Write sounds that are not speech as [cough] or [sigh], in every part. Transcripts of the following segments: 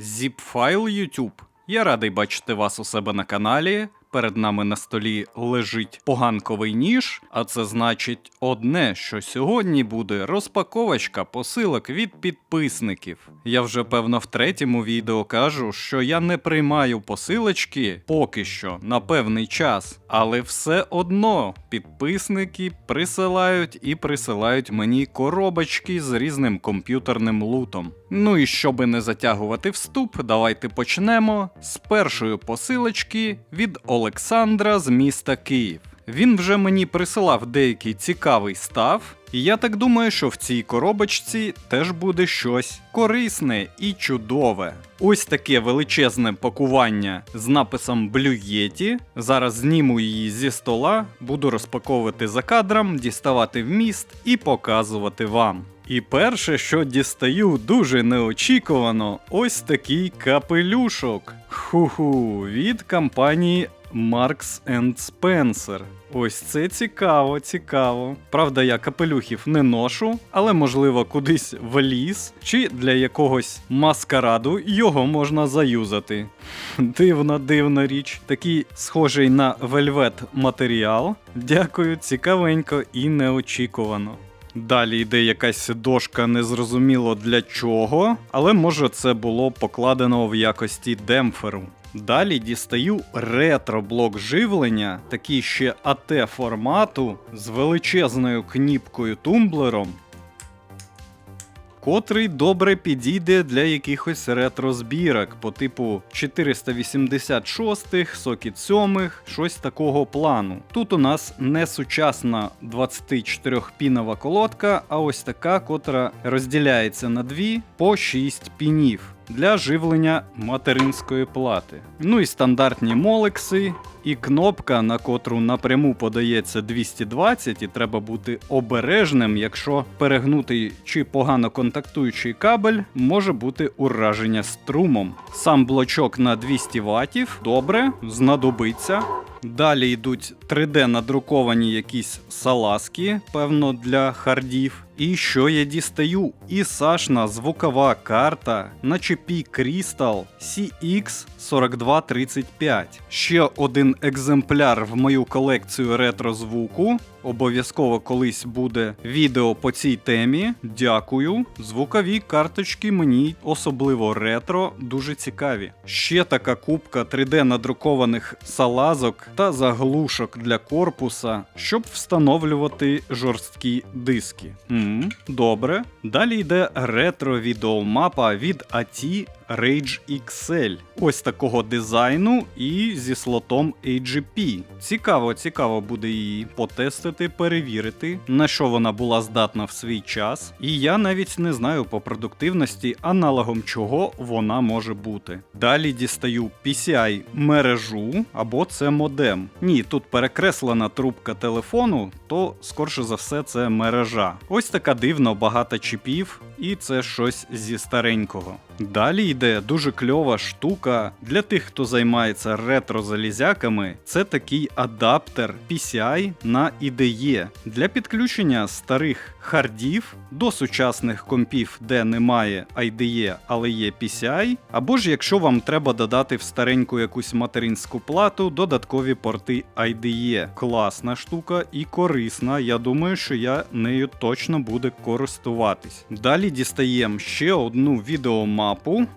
Zip-файл YouTube. Я радий бачити вас у себе на каналі. Перед нами на столі лежить поганковий ніж, а це значить одне, що сьогодні буде розпаковочка посилок від підписників. Я вже певно в третьому відео кажу, що я не приймаю посилочки поки що на певний час, але все одно підписники присилають і присилають мені коробочки з різним комп'ютерним лутом. Ну і щоби не затягувати вступ, давайте почнемо з першої посилочки від Олександра з міста Київ. Він вже мені присилав деякий цікавий став, і я так думаю, що в цій коробочці теж буде щось корисне і чудове. Ось таке величезне пакування з написом Blue Yeti. Зараз зніму її зі стола, буду розпаковувати за кадром, діставати вміст і показувати вам. І перше, що дістаю дуже неочікувано, ось такий капелюшок. Ху-ху, від компанії Marks Spencer. Ось це цікаво, цікаво. Правда, я капелюхів не ношу, але можливо кудись в ліс чи для якогось маскараду його можна заюзати. Дивна, дивна річ. Такий схожий на вельвет матеріал. Дякую, цікавенько і неочікувано. Далі йде якась дошка незрозуміло для чого, але може це було покладено в якості демпферу. Далі дістаю ретро-блок живлення, такий ще АТ формату з величезною кніпкою тумблером, котрий добре підійде для якихось ретро-збірок по типу 486, Socket 7, щось такого плану. Тут у нас не сучасна 24-пінова колодка, а ось така, котра розділяється на дві по 6 пінів. Для живлення материнської плати. Ну і стандартні молекси, і кнопка, на котру напряму подається 220, і треба бути обережним, якщо перегнутий чи погано контактуючий кабель може бути ураження струмом. Сам блочок на 200 Вт, добре, знадобиться. Далі йдуть 3D надруковані якісь салазки, певно, для хардів. І що я дістаю? ІСАшна звукова карта на чіпі Crystal CX4235. Ще один екземпляр в мою колекцію ретро-звуку. Обов'язково колись буде відео по цій темі. Дякую. Звукові карточки мені, особливо ретро, дуже цікаві. Ще така кубка 3D надрукованих салазок та заглушок для корпуса, щоб встановлювати жорсткі диски. м добре. Далі йде ретро-відеомапа від AT Rage XL. Ось такого дизайну і зі слотом AGP. Цікаво, цікаво буде її потестити, перевірити, на що вона була здатна в свій час. І я навіть не знаю по продуктивності, аналогом чого вона може бути. Далі дістаю PCI мережу або це модем. Ні, тут перекреслена трубка телефону, то скорше за все це мережа. Ось така дивно багата чіпів, і це щось зі старенького. Далі йде дуже кльова штука для тих, хто займається ретро-залізяками. Це такий адаптер PCI на IDE для підключення старих хардів до сучасних компів, де немає IDE, але є PCI. Або ж якщо вам треба додати в стареньку якусь материнську плату додаткові порти IDE. Класна штука і корисна. Я думаю, що я нею точно буду користуватись. Далі дістаємо ще одну відеомапу.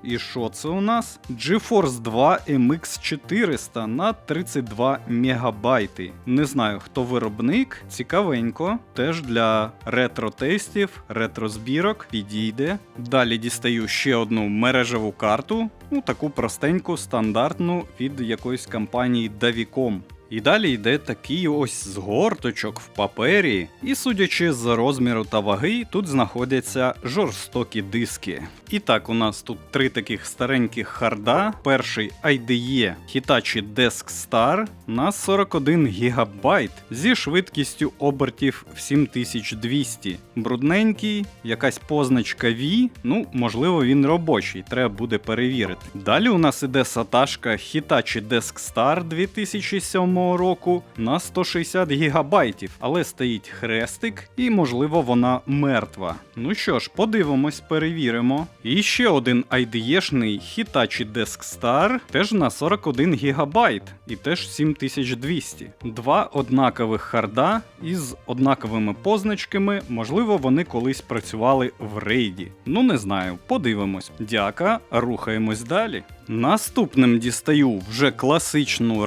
І що це у нас? GeForce 2 MX 400 на 32 мегабайти. Не знаю, хто виробник, цікавенько. Теж для ретро-тестів, ретро-збірок підійде. Далі дістаю ще одну мережеву карту. Ну, таку простеньку, стандартну від якоїсь компанії Davicom. І далі йде такий ось згорточок в папері, і судячи з розміру та ваги, тут знаходяться жорстокі диски. І так, у нас тут три таких стареньких харда. Перший IDE Hitachi Desk Star на 41 ГБ зі швидкістю обертів в 7200. Брудненький, якась позначка V, ну, можливо, він робочий, треба буде перевірити. Далі у нас іде саташка Hitachi Desk Star 2007 року на 160 гігабайтів, але стоїть хрестик, і можливо вона мертва. Ну що ж, подивимось, перевіримо. І ще один IDE-шний Hitachi Desk Star, теж на 41 гігабайт і теж 7200. Два однакових харда із однаковими позначками, можливо, вони колись працювали в рейді. Ну не знаю, подивимось. Дяка, рухаємось далі. Наступним дістаю вже класичну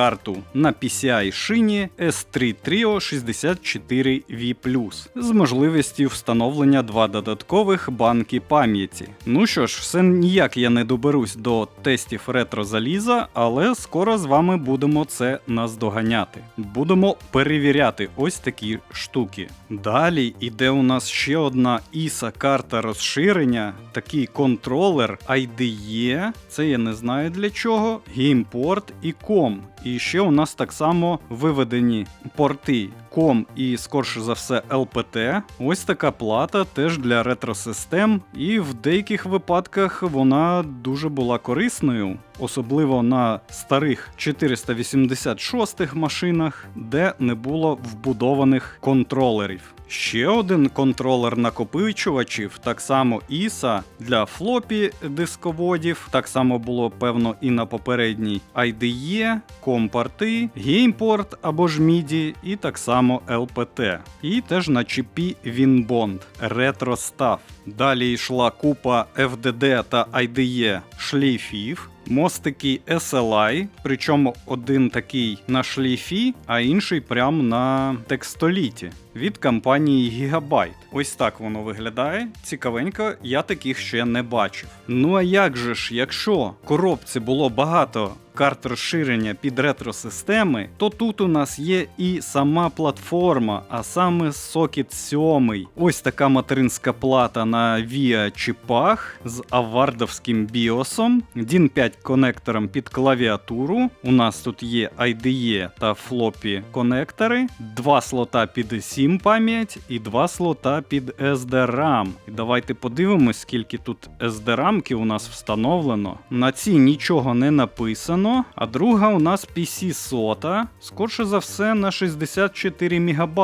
ретро-відеокарту на PCI шині S3 Trio 64 V з можливістю встановлення два додаткових банки пам'яті. Ну що ж, все ніяк я не доберусь до тестів ретро заліза, але скоро з вами будемо це наздоганяти. Будемо перевіряти ось такі штуки. Далі іде у нас ще одна ISA карта розширення, такий контролер IDE, це я не знаю для чого, геймпорт і COM. І ще у нас так само виведені порти COM і, скорше за все, LPT. Ось така плата теж для ретросистем, і в деяких випадках вона дуже була корисною, особливо на старих 486 машинах, де не було вбудованих контролерів. Ще один контролер накопичувачів, так само ISA для флопі дисководів, так само було певно і на попередній IDE, компорти, геймпорт або ж MIDI, і так само LPT. І теж на чіпі WinBond, ретро став. Далі йшла купа FDD та IDE шлейфів. Мостики SLI, причому один такий на шлейфі, а інший прямо на текстоліті від компанії Gigabyte. Ось так воно виглядає. Цікавенько, я таких ще не бачив. Ну а як же ж, якщо коробці було багато карт розширення під ретро-системи, то тут у нас є і сама платформа, а саме Socket 7. Ось така материнська плата на VIA чіпах з авардовським біосом, DIN 5 конектором під клавіатуру. У нас тут є IDE та флопі конектори, два слота під SIM пам'ять і два слота під SDRAM. І давайте подивимось, скільки тут SDRAM-ки у нас встановлено. На цій нічого не написано. А друга у нас PC сота, скорше за все на 64 МБ.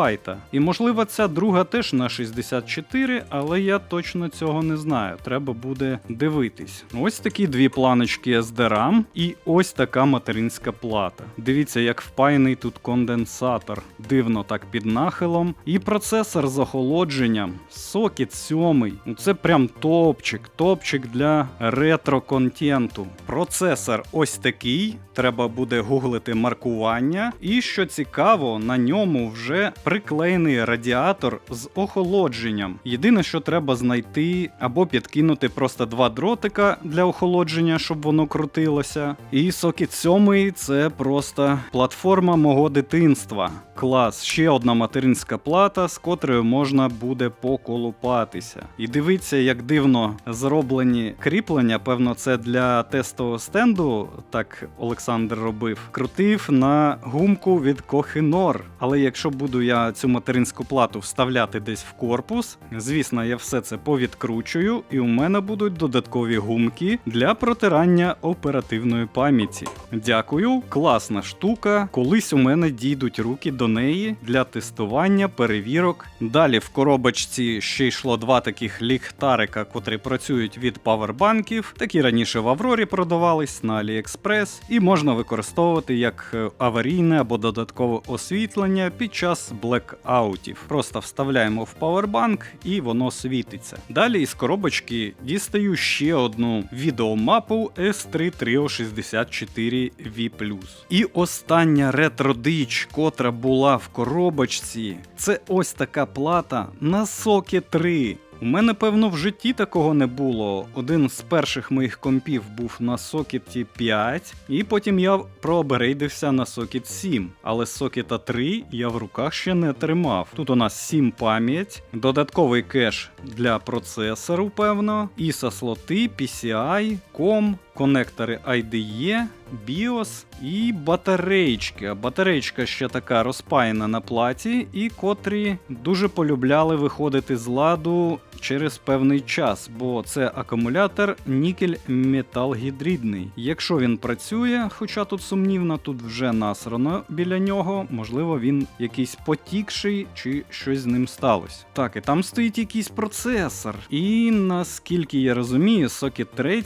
І можливо ця друга теж на 64, але я точно цього не знаю. Треба буде дивитись. Ось такі дві планочки SDRAM і ось така материнська плата. Дивіться, як впаяний тут конденсатор. Дивно так під нахилом. І процесор з охолодженням. Socket 7. Ну це прям топчик, топчик для ретро-контенту. Процесор ось такий. Треба буде гуглити маркування. І що цікаво, на ньому вже приклеєний радіатор з охолодженням. Єдине, що треба знайти або підкинути просто два дротика для охолодження, щоб воно крутилося. І Socket 7 це просто платформа мого дитинства. Клас, ще одна материнська плата, з котрою можна буде поколупатися. І дивіться, як дивно зроблені кріплення. Певно, це для тестового стенду, так Олександр робив. Крутив на гумку від Kohinoor. Але якщо буду я цю материнську плату вставляти десь в корпус, звісно, я все це повідкручую, і у мене будуть додаткові гумки для протирання оперативної пам'яті. Дякую, класна штука. Колись у мене дійдуть руки до неї для тестування, перевірок. Далі в коробочці ще йшло два таких ліхтарика, котрі працюють від павербанків. Такі раніше в Аврорі продавались на AliExpress, і можна використовувати як е, аварійне або додаткове освітлення під час блекаутів. Просто вставляємо в павербанк і воно світиться. Далі із коробочки дістаю ще одну відеомапу S3 Trio 64 V+. І остання ретро-дич, котра була в коробочці, це ось така плата на Socket 3. У мене, певно, в житті такого не було. Один з перших моїх компів був на сокеті 5, і потім я прообрейдився на сокет 7. Але сокета 3 я в руках ще не тримав. Тут у нас 7 пам'ять, додатковий кеш для процесору, певно, ISA слоти, PCI, COM, конектори IDE, BIOS і батареєчки. А ще така розпаяна на платі, і котрі дуже полюбляли виходити з ладу через певний час, бо це акумулятор нікель металгідридний. Якщо він працює, хоча тут сумнівно, тут вже насрано біля нього, можливо, він якийсь потікший чи щось з ним сталося. Так, і там стоїть якийсь процесор. І наскільки я розумію, сокет 3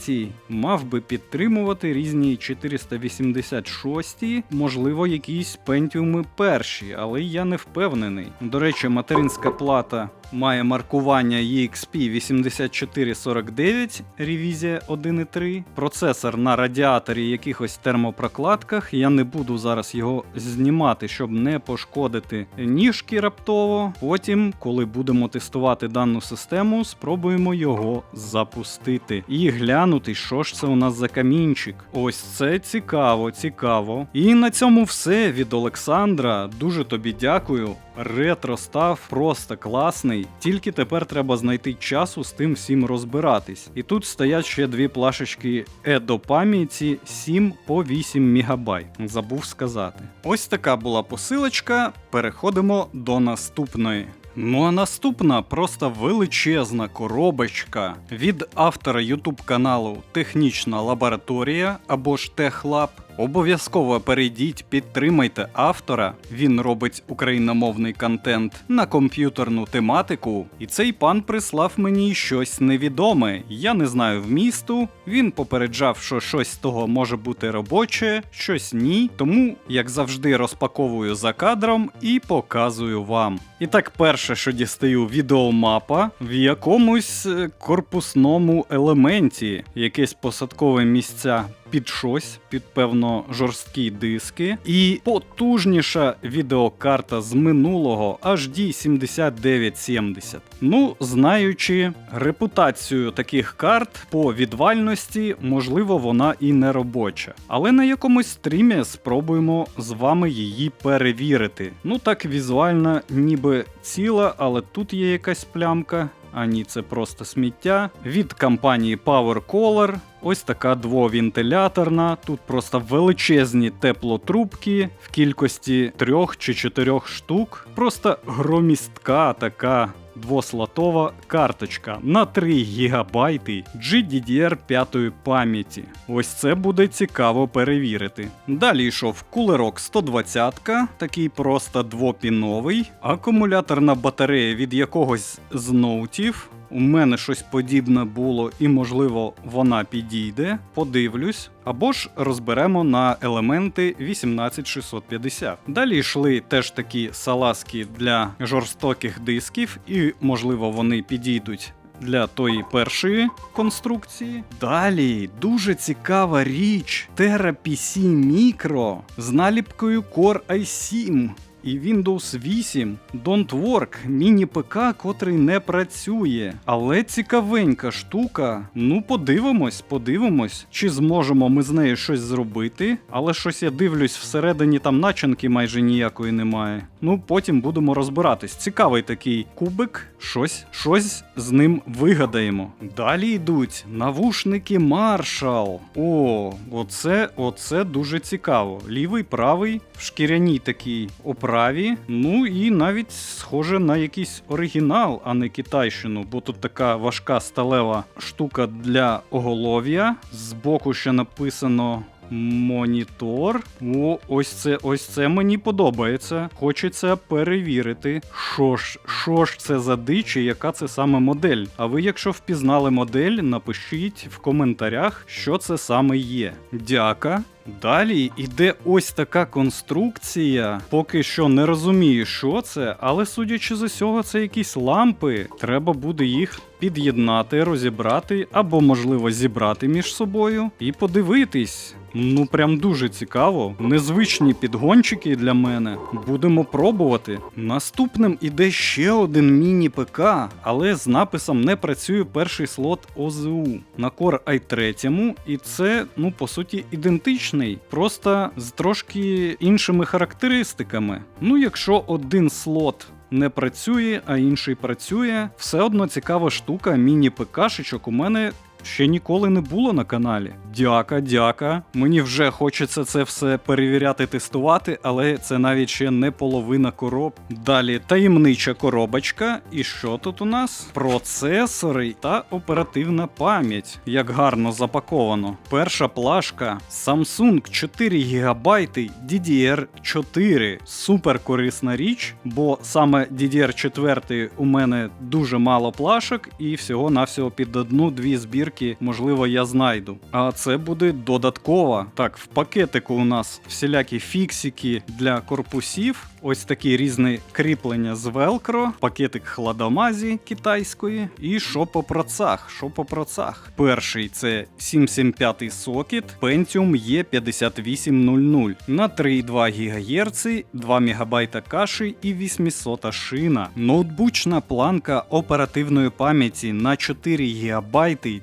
мав би підтримувати різні 486, можливо, якісь пентіуми перші, але я не впевнений. До речі, материнська плата має маркування EXP 8449, ревізія 1.3. Процесор на радіаторі якихось термопрокладках. Я не буду зараз його знімати, щоб не пошкодити ніжки раптово. Потім, коли будемо тестувати дану систему, спробуємо його запустити і глянути, що ж це у нас за камінчик. Ось це цікаво, цікаво. І на цьому все від Олександра. Дуже тобі дякую. Ретро став просто класний. Тільки тепер треба знайти часу з тим всім розбиратись. І тут стоять ще дві плашечки Едо пам'яті 7 по 8 мегабайт. Забув сказати. Ось така була посилочка. Переходимо до наступної. Ну а наступна просто величезна коробочка від автора YouTube каналу Технічна лабораторія або ж Техлаб. Обов'язково перейдіть, підтримайте автора. Він робить україномовний контент на комп'ютерну тематику. І цей пан прислав мені щось невідоме. Я не знаю вмісту. Він попереджав, що щось з того може бути робоче, щось ні. Тому, як завжди, розпаковую за кадром і показую вам. І так, перше, що дістаю, відеомапа в якомусь е, корпусному елементі, якесь посадкове місця під щось, під певно жорсткі диски, і потужніша відеокарта з минулого HD 7970. Ну, знаючи репутацію таких карт по відвальності, можливо, вона і не робоча. Але на якомусь стрімі спробуємо з вами її перевірити. Ну так візуально ніби ціла, але тут є якась плямка. А ні, це просто сміття. Від компанії Power Color. Ось така двовентиляторна. Тут просто величезні теплотрубки в кількості трьох чи чотирьох штук. Просто громістка така. Двослотова карточка на 3 ГБ GDDR5 пам'яті. Ось це буде цікаво перевірити. Далі йшов кулерок 120, такий просто двопіновий, акумуляторна батарея від якогось з ноутів. У мене щось подібне було, і, можливо, вона підійде. Подивлюсь. Або ж розберемо на елементи 18650. Далі йшли теж такі салазки для жорстоких дисків, і, можливо, вони підійдуть. Для тої першої конструкції. Далі дуже цікава річ Terra PC Micro з наліпкою Core i7 і Windows 8 Don't Work міні-ПК, котрий не працює. Але цікавенька штука. Ну, подивимось, подивимось, чи зможемо ми з нею щось зробити. Але щось я дивлюсь, всередині там начинки майже ніякої немає. Ну, потім будемо розбиратись. Цікавий такий кубик, щось, щось з ним вигадаємо. Далі йдуть навушники Marshall. О, оце, оце дуже цікаво. Лівий, правий, в шкіряній такій оправі. Ну і навіть схоже на якийсь оригінал, а не китайщину, бо тут така важка сталева штука для оголов'я. Збоку ще написано. Монітор. О, ось це ось це мені подобається. Хочеться перевірити, що ж, що ж це за дич і яка це саме модель. А ви, якщо впізнали модель, напишіть в коментарях, що це саме є. Дяка. Далі йде ось така конструкція. Поки що не розумію, що це, але судячи з усього, це якісь лампи. Треба буде їх під'єднати, розібрати або, можливо, зібрати між собою і подивитись. Ну, прям дуже цікаво. Незвичні підгончики для мене. Будемо пробувати. Наступним іде ще один міні-ПК, але з написом не працює перший слот ОЗУ на Core i3, і це, ну, по суті, ідентичний, просто з трошки іншими характеристиками. Ну, якщо один слот. Не працює, а інший працює. Все одно цікава штука, міні-ПКшечок у мене ще ніколи не було на каналі. Дяка, дяка. Мені вже хочеться це все перевіряти, тестувати, але це навіть ще не половина короб. Далі таємнича коробочка. І що тут у нас? Процесори та оперативна пам'ять. Як гарно запаковано. Перша плашка Samsung 4 ГБ DDR4. Супер корисна річ, бо саме DDR4 у мене дуже мало плашок, і всього-навсього під одну-дві збірки, можливо, я знайду. А це буде додатково. Так, в пакетику у нас всілякі фіксики для корпусів. Ось такі різні кріплення з велкро, пакетик хладомазі китайської. І що по процах? Що по процах? Перший це 775 сокет Pentium E5800 на 3,2 ГГц, 2 МБ каші і 800 шина. Ноутбучна планка оперативної пам'яті на 4 ГБ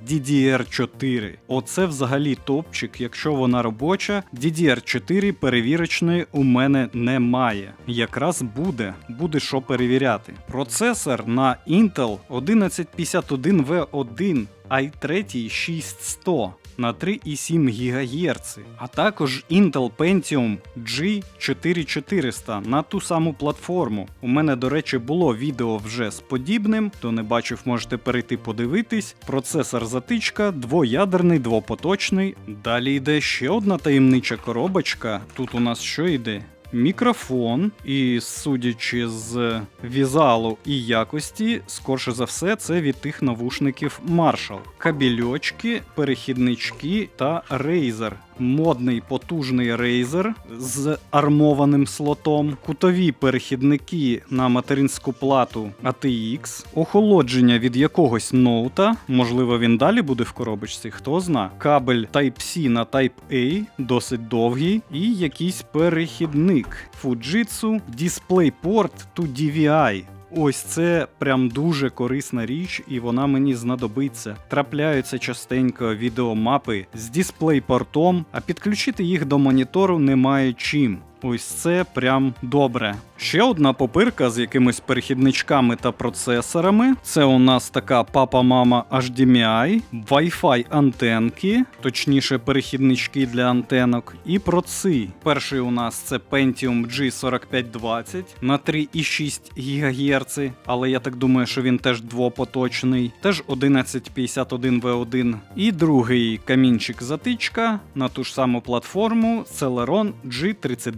DDR4. Оце взагалі топчик, якщо вона робоча. DDR4 перевірочної у мене немає. Якраз буде, буде що перевіряти. Процесор на Intel 1151V1 i3 6100 на 3,7 ГГц, а також Intel Pentium G4400 на ту саму платформу. У мене, до речі, було відео вже з подібним, хто не бачив, можете перейти подивитись. Процесор затичка, двоядерний, двопоточний. Далі йде ще одна таємнича коробочка. Тут у нас що йде? Мікрофон, і судячи з візалу і якості, скорше за все, це від тих навушників Marshall. Кабельочки, перехіднички та рейзер. Модний потужний рейзер з армованим слотом, кутові перехідники на материнську плату ATX, охолодження від якогось ноута, можливо, він далі буде в коробочці, хто зна. Кабель Type-C на Type-A, досить довгий, і якийсь перехідник. Fujitsu DisplayPort to DVI. Ось це прям дуже корисна річ, і вона мені знадобиться. Трапляються частенько відеомапи з дисплей-портом, а підключити їх до монітору немає чим. Ось це прям добре. Ще одна попирка з якимись перехідничками та процесорами. Це у нас така папа-мама HDMI, Wi-Fi антенки, точніше перехіднички для антенок, і проци. Перший у нас це Pentium G4520 на 3,6 ГГц, але я так думаю, що він теж двопоточний, теж 1151V1. І другий камінчик затичка на ту ж саму платформу Celeron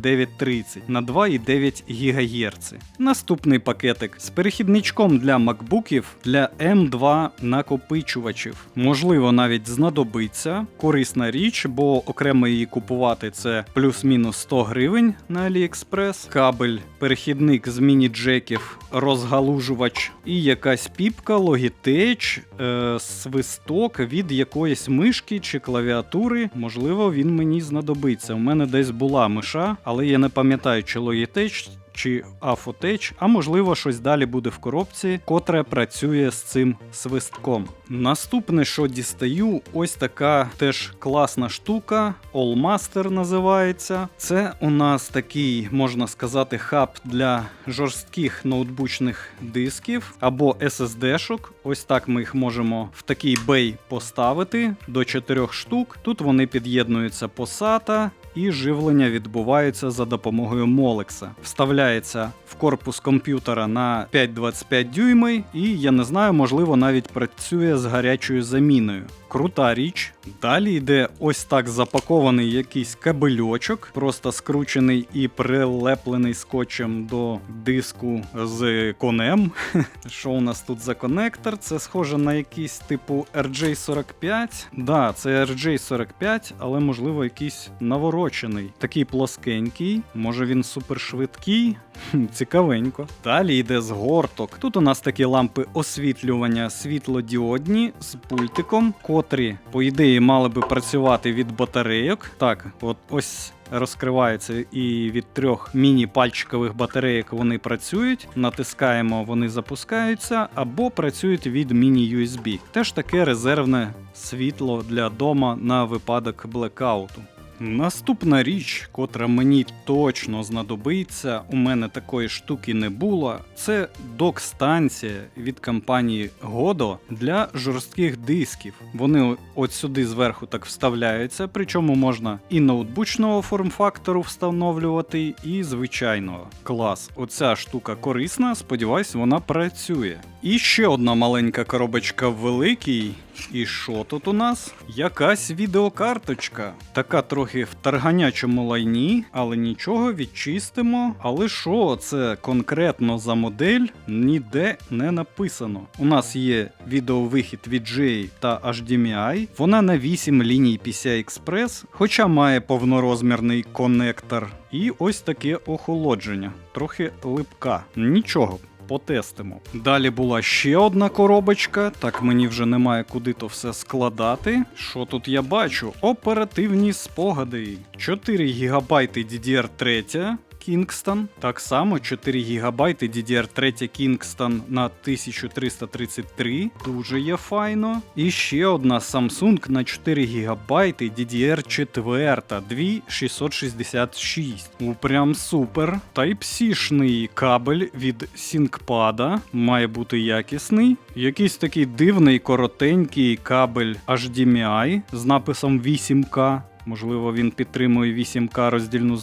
G3930 на 2,9 ГГц. Наступний пакетик з перехідничком для макбуків для M2 накопичувачів. Можливо, навіть знадобиться. Корисна річ, бо окремо її купувати це плюс-мінус 100 гривень на AliExpress. Кабель, перехідник з міні-джеків, розгалужувач і якась піпка, Logitech, е, свисток від якоїсь мишки чи клавіатури. Можливо, він мені знадобиться. У мене десь була миша, але я не пам'ятаю, чи Logitech, чи Afotech, а можливо, щось далі буде в коробці, котре працює з цим свистком. Наступне, що дістаю, ось така теж класна штука, Allmaster називається. Це у нас такий, можна сказати, хаб для жорстких ноутбучних дисків або SSD-шок. Ось так ми їх можемо в такий бей поставити до 4 штук. Тут вони під'єднуються по SATA, і живлення відбувається за допомогою молекса. Вставляється в корпус комп'ютера на 5,25 дюйми, і я не знаю, можливо, навіть працює з гарячою заміною. Крута річ. Далі йде ось так запакований якийсь кабельочок, просто скручений і прилеплений скотчем до диску з конем. [laughs] Що у нас тут за конектор? Це схоже на якийсь типу RJ45. Да, це RJ45, але можливо якийсь наворочений. Такий плоскенький, може він супершвидкий. Цікавенько. Далі йде згорток. Тут у нас такі лампи освітлювання світлодіодні з пультиком, котрі, по ідеї, мали би працювати від батарейок. Так, от ось. Розкриваються і від трьох міні-пальчикових батарейок вони працюють. Натискаємо, вони запускаються, або працюють від міні-USB. Теж таке резервне світло для дома на випадок блекауту. Наступна річ, котра мені точно знадобиться, у мене такої штуки не було. Це док-станція від компанії Godo для жорстких дисків. Вони от сюди зверху так вставляються, причому можна і ноутбучного форм-фактору встановлювати, і звичайного. Клас, оця штука корисна, сподіваюсь, вона працює. І ще одна маленька коробочка в великій. І що тут у нас? Якась відеокарточка. Така трохи в тарганячому лайні, але нічого відчистимо. Але що це конкретно за модель, ніде не написано. У нас є відеовихід VGA та HDMI. Вона на 8 ліній PCI-Express, хоча має повнорозмірний конектор. І ось таке охолодження. Трохи липка. Нічого. Потестимо. Далі була ще одна коробочка, так мені вже немає куди то все складати. Що тут я бачу? Оперативні спогади. 4 ГБ DDR3. Kingston. Так само 4 ГБ DDR3 Kingston на 1333. Дуже є файно. І ще одна Samsung на 4 ГБ DDR4 2666. Ну прям супер. Type-C-шний кабель від ThinkPad має бути якісний. Якийсь такий дивний коротенький кабель HDMI з написом 8К. Можливо, він підтримує 8К роздільну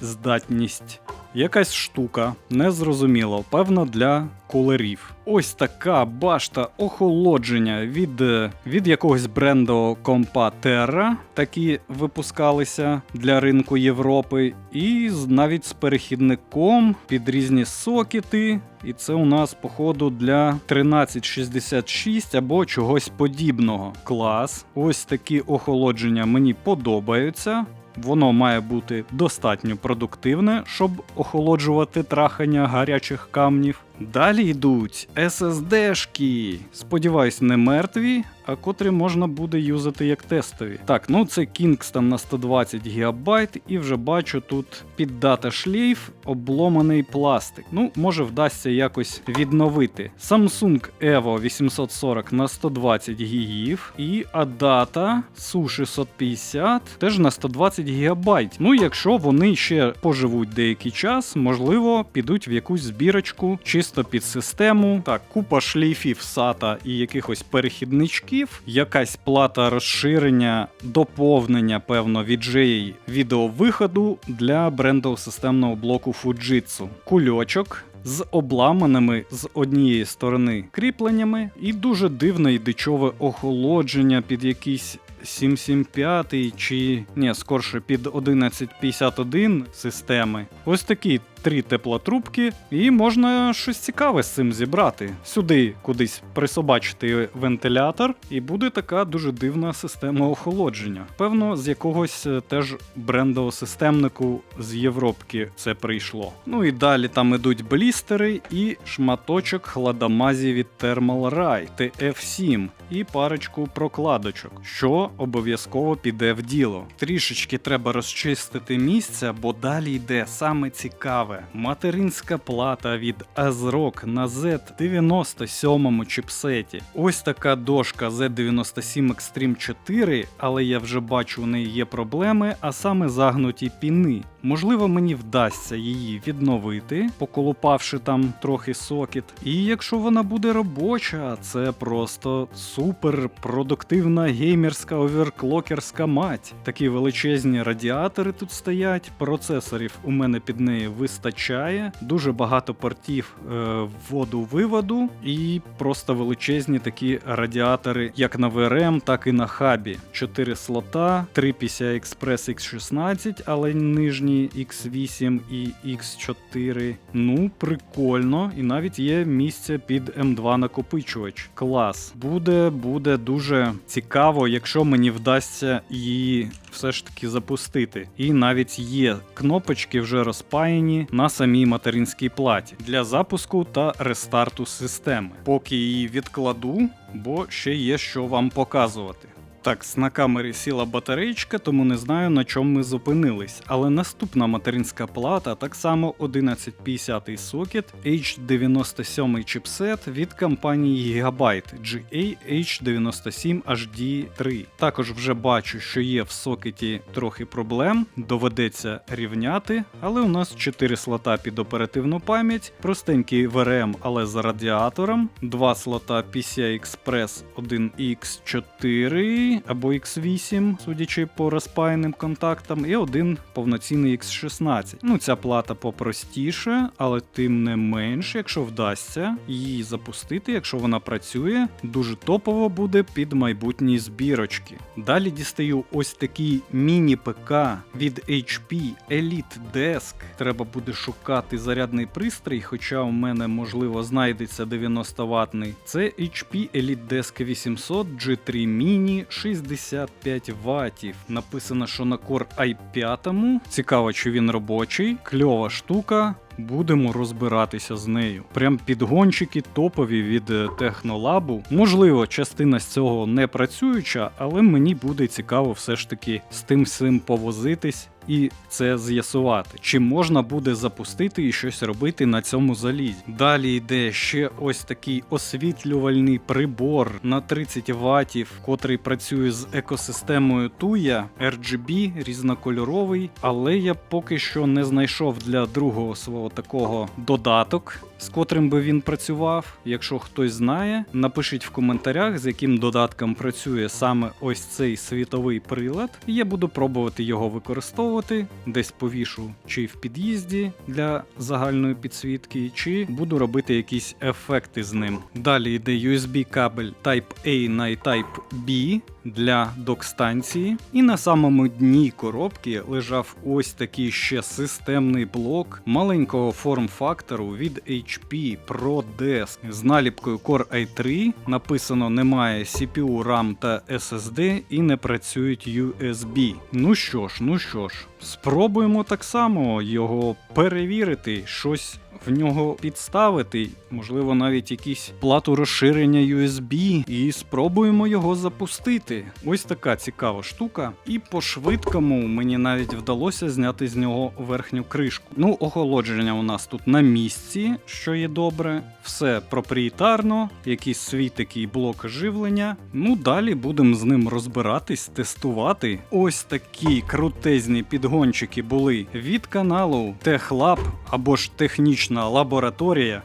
здатність. Якась штука, незрозуміло, певно, для кулерів. Ось така башта охолодження від, е, від якогось бренду компа Terra. Такі випускалися для ринку Європи, і навіть з перехідником під різні сокети. І це у нас, походу, для 1366 або чогось подібного. Клас. Ось такі охолодження мені подобаються. Воно має бути достатньо продуктивне, щоб охолоджувати трахання гарячих камнів. Далі йдуть SSD-шки. Сподіваюсь, не мертві, а котрі можна буде юзати як тестові. Так, ну це Kingston на 120 ГБ, і вже бачу тут під дата шлейф обломаний пластик. Ну, може вдасться якось відновити. Samsung Evo 840 на 120 ГБ і Adata SU650 теж на 120 ГБ. Ну, якщо вони ще поживуть деякий час, можливо, підуть в якусь збірочку чисто під систему. Так, купа шлейфів SATA і якихось перехідничків, якась плата розширення, доповнення, певно, VGA відеовиходу для брендового системного блоку Fujitsu. Кульочок. З обламаними з однієї сторони кріпленнями, і дуже дивне і дичове охолодження під якийсь 775 чи ні, скорше під 1151 системи. Ось такі три теплотрубки, і можна щось цікаве з цим зібрати. Сюди кудись присобачити вентилятор, і буде така дуже дивна система охолодження. Певно, з якогось е, теж брендового системнику з Європки це прийшло. Ну і далі там ідуть блістери і шматочок хладомазі від Thermal Rai TF7 і парочку прокладочок, що обов'язково піде в діло. Трішечки треба розчистити місця, бо далі йде саме цікаве. Материнська плата від ASRock на Z97 чіпсеті. Ось така дошка Z97 Extreme 4, але я вже бачу, у неї є проблеми, а саме загнуті піни. Можливо, мені вдасться її відновити, поколупавши там трохи сокет. І якщо вона буде робоча, це просто супер продуктивна геймерська оверклокерська мать. Такі величезні радіатори тут стоять, процесорів у мене під нею вистачає, дуже багато портів е, вводу-виводу, і просто величезні такі радіатори, як на VRM, так і на хабі. 4 слота, 3 PCI Express X16, але нижні X8 і X4. Ну, прикольно. І навіть є місце під M2 накопичувач. Клас. Буде, буде дуже цікаво, якщо мені вдасться її все ж таки запустити. І навіть є кнопочки вже розпаяні на самій материнській платі для запуску та рестарту системи. Поки її відкладу, бо ще є що вам показувати. Так, на камері сіла батареєчка, тому не знаю на чому ми зупинились. Але наступна материнська плата так само 1150 сокет H97 чипсет від компанії Gigabyte GA-H97HD3. Також вже бачу, що є в сокеті трохи проблем, доведеться рівняти, але у нас 4 слота під оперативну пам'ять, простенький VRM, але з радіатором, 2 слота PCI Express 1X4 або X8, судячи по розпаяним контактам, і один повноцінний X16. Ну, ця плата попростіше, але тим не менш, якщо вдасться її запустити, якщо вона працює, дуже топово буде під майбутні збірочки. Далі дістаю ось такий міні-ПК від HP Elite Desk. Треба буде шукати зарядний пристрій, хоча у мене можливо знайдеться 90 ватний. Це HP Elite Desk 800 G3 Mini 65 ваттів. Написано, що на Core i5. Цікаво, чи він робочий. Кльова штука. Будемо розбиратися з нею. Прям підгончики топові від е, Технолабу. Можливо, частина з цього не працююча, але мені буде цікаво все ж таки з тим всім повозитись і це з'ясувати. Чи можна буде запустити і щось робити на цьому залізі. Далі йде ще ось такий освітлювальний прибор на 30 ватів, котрий працює з екосистемою Tuya RGB, різнокольоровий, але я поки що не знайшов для другого свого такого додаток. З котрим би він працював. Якщо хтось знає, напишіть в коментарях, з яким додатком працює саме ось цей світовий прилад. І я буду пробувати його використовувати, десь повішу чи в під'їзді для загальної підсвітки, чи буду робити якісь ефекти з ним. Далі йде USB кабель Type-A на Type-B для док-станції. І на самому дні коробки лежав ось такий ще системний блок маленького форм-фактору від HP Pro Desk з наліпкою Core i3. Написано немає CPU, RAM та SSD і не працюють USB. Ну що ж, ну що ж, спробуємо так само його перевірити, щось в нього підставити, можливо, навіть якісь плату розширення USB, і спробуємо його запустити. Ось така цікава штука. І по швидкому мені навіть вдалося зняти з нього верхню кришку. Ну, охолодження у нас тут на місці, що є добре. Все проприєтарно, якийсь свій такий блок живлення. Ну, далі будемо з ним розбиратись, тестувати. Ось такі крутезні підгончики були від каналу TechLab або ж технічна лабораторія.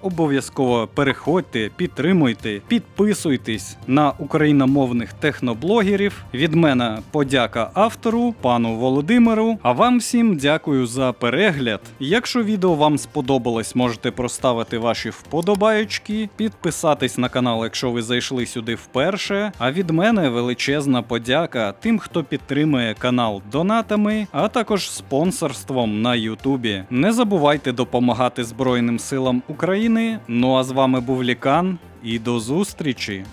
Обов'язково переходьте, підтримуйте, підписуйтесь на україномовних техноблогерів. Від мене подяка автору, пану Володимиру. А вам всім дякую за перегляд. Якщо відео вам сподобалось, можете проставити ваші вподобаючки, підписатись на канал, якщо ви зайшли сюди вперше. А від мене величезна подяка тим, хто підтримує канал донатами, а також спонсорством на Ютубі. Не забувайте допомагати Збройним силам України. Ну а з вами був Лікан і до зустрічі!